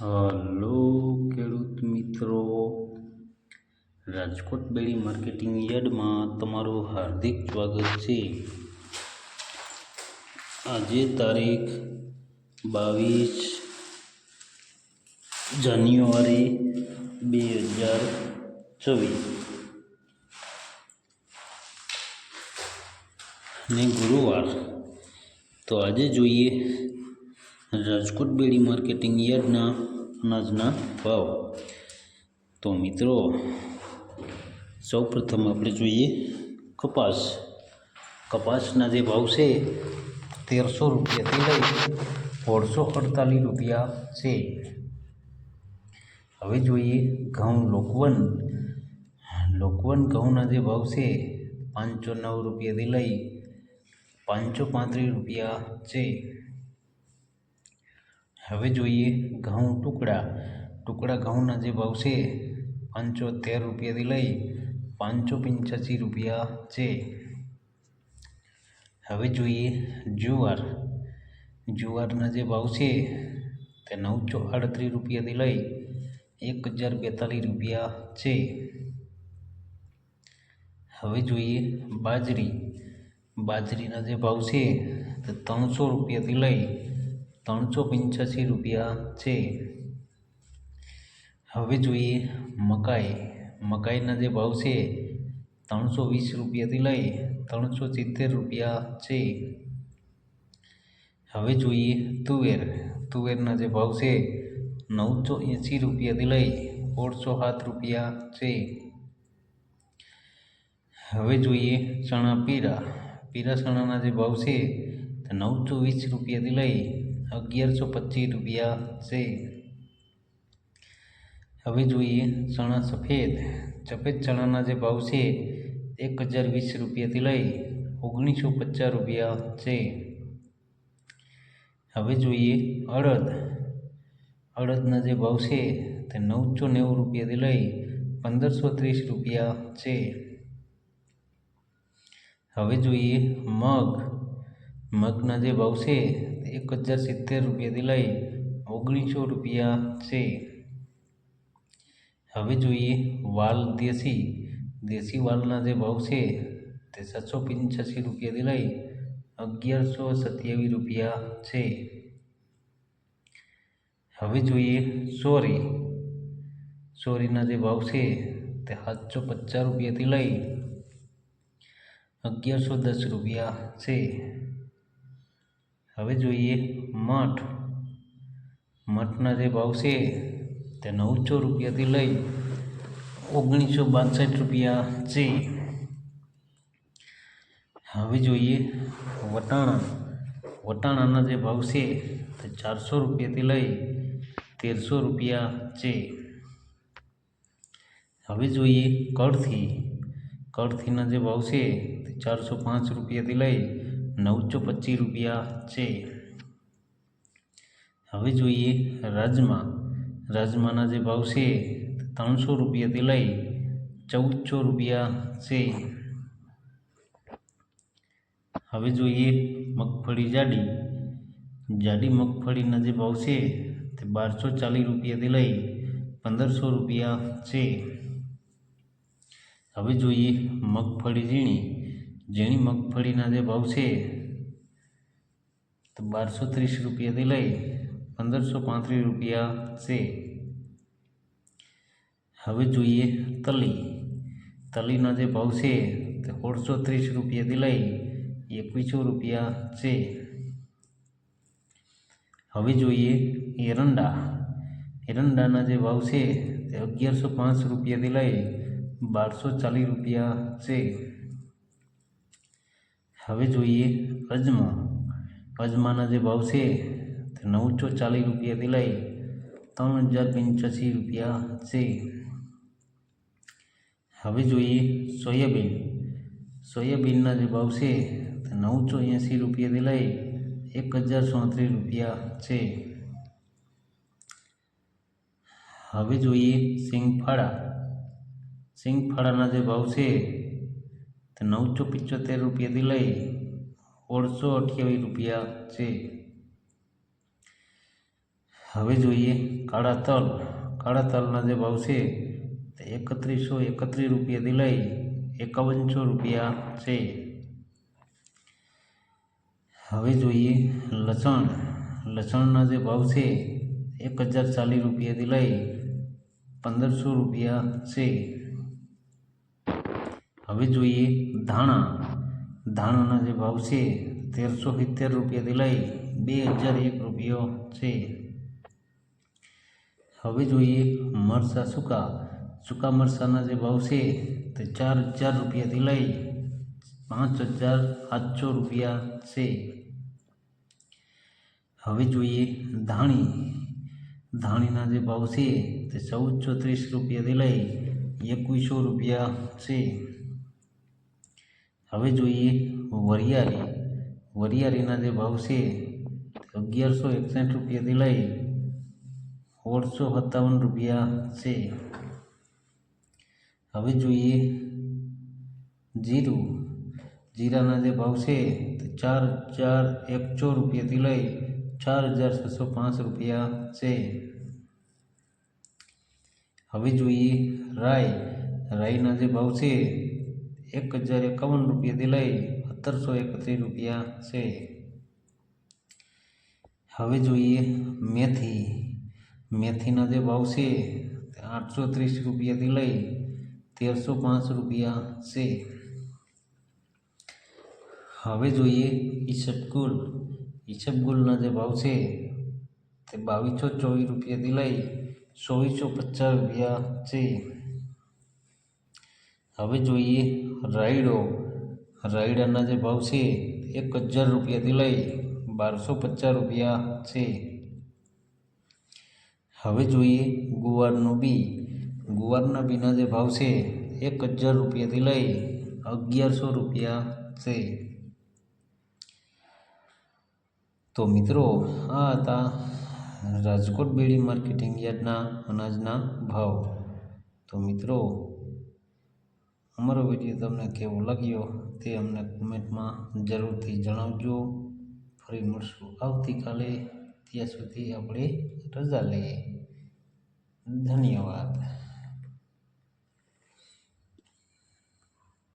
Hello ખેડૂત મિત્રો. રાજકોટ બેડી marketing યાર્ડમાં તમારું હાર્દિક સ્વાગત છે. આજે તારીખ બાવીસ જાન્યુઆરી બે હજાર ચોવીસ. ને ગુરુવાર. તો આજે જોઈએ રાજકોટ બેડી માર્કેટિંગ યાર્ડના અનાજના ભાવ. તો મિત્રો, સૌપ્રથમ આપણે જોઈએ કપાસ. કપાસના જે ભાવ છે, તેરસો રૂપિયાથી લઈ સોળસો અડતાલીસ રૂપિયા છે. હવે જોઈએ ઘઉં લોકવન. લોકવન ઘઉંના જે ભાવ છે, પાંચસો નવ રૂપિયાથી લઈ પાંચસો પાંત્રીસ રૂપિયા છે. હવે જોઈએ ઘઉં ટુકડા. ટુકડા ઘઉંના જે ભાવ છે પાંચસો તેર રૂપિયાથી લઈ પાંચસો પંચ્યાસી રૂપિયા છે. હવે જોઈએ જુવાર. જુવારના જે ભાવ છે, તે નવસો આડત્રીસ રૂપિયાથી લઈ એક હજાર બેતાલીસ રૂપિયા છે. હવે જોઈએ બાજરી. બાજરીના જે ભાવ છે, તે ત્રણસો રૂપિયાથી લઈ ત્રણસો પંચ્યાસી રૂપિયા છે. હવે જોઈએ મકાઈ. મકાઈના જે ભાવ છે, ત્રણસો વીસ રૂપિયાથી લઈ ત્રણસો સિત્તેર રૂપિયા છે. હવે જોઈએ તુવેર. તુવેરના જે ભાવ છે, નવસો એંસી રૂપિયાથી લઈ ઓળસો સાત રૂપિયા છે. હવે જોઈએ ચણા પીરા. પીરા ચણાના જે ભાવ છે, તે નવસો વીસ રૂપિયાથી લઈ અગિયારસો પચીસ રૂપિયા છે. હવે જોઈએ ચણા સફેદ. સફેદ ચણાના જે ભાવ છે, એક હજાર વીસ રૂપિયાથી લઈ ઓગણીસો પચાસ રૂપિયા છે. હવે જોઈએ અડદ. અડદના જે ભાવ છે, તે નવસો નેવું રૂપિયાથી લઈ પંદરસો ત્રીસ રૂપિયા છે. હવે જોઈએ મગ. મગના જે ભાવ છે એક હજાર સિત્તેર રૂપિયાથી લઈ ઓગણીસો રૂપિયા છે. હવે જોઈએ વાલ દેશી. દેશી વાલના જે ભાવ છે તે સાતસો પંચ્યાસી રૂપિયાથી લઈ અગિયારસો સત્યાવીસ રૂપિયા છે. હવે જોઈએ સોરી. સોરીના જે ભાવ છે તે સાતસો પચાસ રૂપિયાથી લઈ અગિયારસો દસ રૂપિયા છે. હવે જોઈએ મઠ. મઠના જે ભાવ છે તે નવસો રૂપિયાથી લઈ ઓગણીસો બાસઠ રૂપિયા છે. હવે જોઈએ વટાણા. વટાણાના જે ભાવ છે તે ચારસો રૂપિયાથી લઈ તેરસો રૂપિયા છે. હવે જોઈએ કળથી. કળથીના જે ભાવ છે તે ચારસો પાંચ રૂપિયાથી લઈ નવસો પચીસ રૂપિયા છે. હવે જોઈએ રાજમા. રાજમાના જે ભાવ છે ત્રણસો રૂપિયાથી લઈ ચૌદસો રૂપિયા છે. હવે જોઈએ મગફળી જાડી. જાડી મગફળીના જે ભાવ છે તે બારસો ચાલીસ રૂપિયાથી લઈ પંદરસો રૂપિયા છે. હવે જોઈએ મગફળી ઝીણી. ઝીણી મગફળીના જે ભાવ છે, તો બારસો ત્રીસ રૂપિયાથી લઈ પંદરસો પાંત્રીસ રૂપિયા છે. હવે જોઈએ તલી. તલીના જે ભાવ છે, તે સોળસો ત્રીસ રૂપિયાથી લઈ એકવીસો રૂપિયા છે. હવે જોઈએ એરંડા. એરંડાના જે ભાવ છે, તે અગિયારસો પાંચ રૂપિયાથી લઈ બારસો ચાલીસ રૂપિયા છે. હવે જોઈએ અજમા. અજમાના જે ભાવ છે તે નવસો ચાલીસ રૂપિયાથી લઈ ત્રણ હજાર પંચ્યાસી રૂપિયા છે. હવે જોઈએ સોયાબીન. સોયાબીનના જે ભાવ છે તે નવસો એંસી રૂપિયાથી લઈ એક હજાર સોત્રીસ રૂપિયા છે. હવે જોઈએ સિંગફાળા. સિંગફાળાના જે ભાવ છે તે નવસો પિચોતેર રૂપિયાથી લઈ સોળસો અઠ્યાવીસ રૂપિયા છે. હવે જોઈએ કાળા તલ. કાળા તલના જે ભાવ છે તે એકત્રીસો એકત્રીસ રૂપિયાથી લઈ એકાવનસો રૂપિયા છે. હવે જોઈએ લસણ. લસણના જે ભાવ છે એક હજાર ચાલીસ રૂપિયાથી લઈ પંદરસો રૂપિયા છે. હવે જોઈએ ધાણા. ધાણાના જે ભાવ છે, તેરસો સિત્તેર રૂપિયાથી લઈ બે હજાર એક રૂપિયો છે. હવે જોઈએ મરચાં સૂકા. સૂકા મરચાંના જે ભાવ છે, તે ચાર હજાર રૂપિયાથી લઈ પાંચ હજાર સાતસો રૂપિયા છે. હવે જોઈએ ધાણી. ધાણીના જે ભાવ છે, તે ચૌદસો ત્રીસ રૂપિયાથી લઈ એકવીસો રૂપિયા છે. હવે જોઈએ વરિયાળી. વરિયાળીના જે ભાવ છે તે અગિયારસો એકસઠ રૂપિયાથી લઈ સોળસો સત્તાવન રૂપિયા છે. હવે જોઈએ જીરું. જીરાના જે ભાવ છે, તે ચાર હજાર એકસો રૂપિયાથી લઈ ચાર હજાર છસો પાંચ રૂપિયા છે. હવે જોઈએ રાઈ. રાઈના જે ભાવ છે એક હજાર એકાવન રૂપિયાથી લઈ સત્તરસો એકત્રીસ રૂપિયા છે. હવે જોઈએ મેથી. મેથીના જે ભાવ છે આઠસો ત્રીસ રૂપિયાથી લઈ તેરસો પાંચ રૂપિયા છે. હવે જોઈએ ઈસબગુલ ઈસબગુલના જે ભાવ છે તે બાવીસો ચોવીસ રૂપિયાથી લઈ ચોવીસો પચાસ રૂપિયા છે. હવે જોઈએ રાયડો. રાયડાના જે ભાવ છે એક હજાર રૂપિયાથી લઈ બારસો પચાસ રૂપિયા છે. હવે જોઈએ ગુવારનું બી. ગુવારના બીના જે ભાવ છે એક હજાર રૂપિયાથી લઈ અગિયારસો રૂપિયા છે. તો મિત્રો, આ હતા રાજકોટ બેડી માર્કેટિંગ યાર્ડના અનાજના ભાવ. તો મિત્રો અમારો વીડિયો તમને કેવો લાગ્યો તે અમને કોમેન્ટમાં જરૂરથી જણાવજો. ફરી મળશું આવતીકાલે. ત્યાં સુધી આપણે રજા લઈએ. ધન્યવાદ.